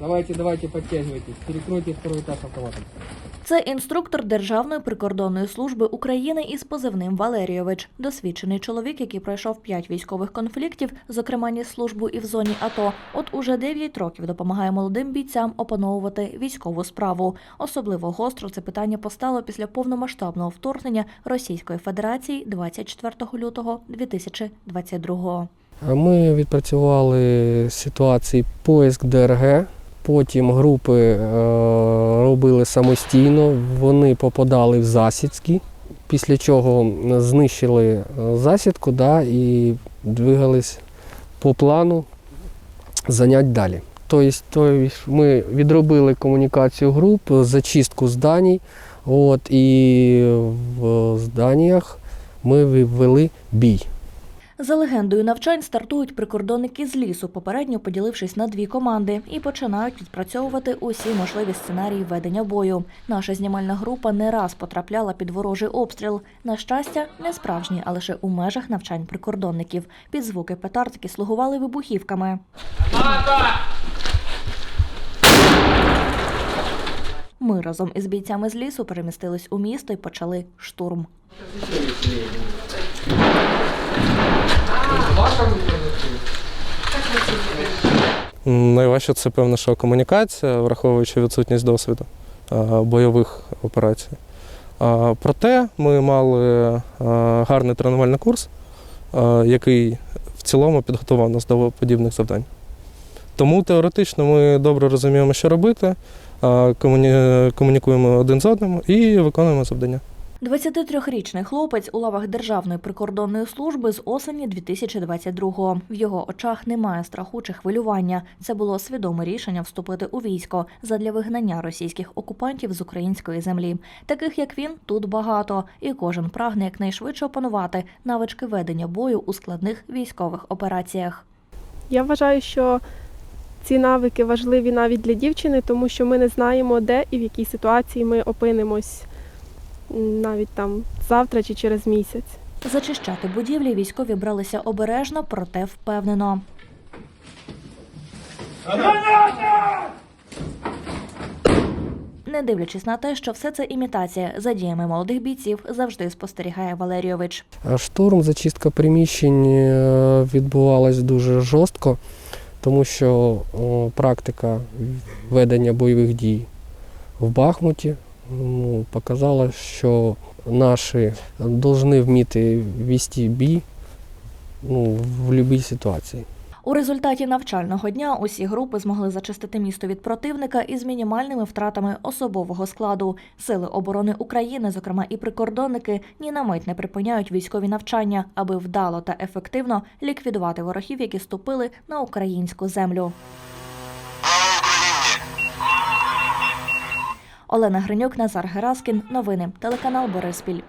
Давайте, давайте, подтягивайтесь. Перекройте второй этаж автоматом. Це інструктор Державної прикордонної служби України із позивним Валерійович, досвідчений чоловік, який пройшов п'ять військових конфліктів, зокрема ніс службу і в зоні АТО. От уже 9 років допомагає молодим бійцям опановувати військову справу. Особливо гостро це питання постало після повномасштабного вторгнення Російської Федерації 24 лютого 2022 Ми відпрацювали ситуації поиск ДРГ. Потім групи е, робили самостійно, вони попадали в засідки, після чого знищили е, засідку да, і двигались по плану занять далі. Тобто, тобто ми відробили комунікацію груп, зачистку зданій, от, і в зданнях ми ввели бій. За легендою навчань стартують прикордонники з лісу, попередньо поділившись на дві команди, і починають відпрацьовувати усі можливі сценарії ведення бою. Наша знімальна група не раз потрапляла під ворожий обстріл. На щастя, не справжні, а лише у межах навчань прикордонників. Під звуки петардки слугували вибухівками. Ми разом із бійцями з лісу перемістились у місто і почали штурм. Найважче це певно, що комунікація, враховуючи відсутність досвіду бойових операцій. Проте ми мали гарний тренувальний курс, який в цілому підготував нас до подібних завдань. Тому теоретично ми добре розуміємо, що робити, комунікуємо один з одним і виконуємо завдання. 23-річний хлопець у лавах Державної прикордонної служби з осені 2022-го. В його очах немає страху чи хвилювання. Це було свідоме рішення вступити у військо задля вигнання російських окупантів з української землі. Таких як він тут багато, і кожен прагне якнайшвидше опанувати навички ведення бою у складних військових операціях. Я вважаю, що ці навики важливі навіть для дівчини, тому що ми не знаємо, де і в якій ситуації ми опинимось навіть там завтра чи через місяць. Зачищати будівлі військові бралися обережно, проте впевнено. Не дивлячись на те, що все це імітація, за діями молодих бійців завжди спостерігає Валерійович. Штурм, зачистка приміщень е, відбувалась дуже жорстко, тому що о, практика ведення бойових дій в Бахмуті ну, показала, що наші повинні вміти вести бій ну, в будь-якій ситуації. У результаті навчального дня усі групи змогли зачистити місто від противника із мінімальними втратами особового складу. Сили оборони України, зокрема і прикордонники, ні на мить не припиняють військові навчання, аби вдало та ефективно ліквідувати ворогів, які ступили на українську землю. Олена Гринюк, Назар Гераскін. Новини. Телеканал Бориспіль.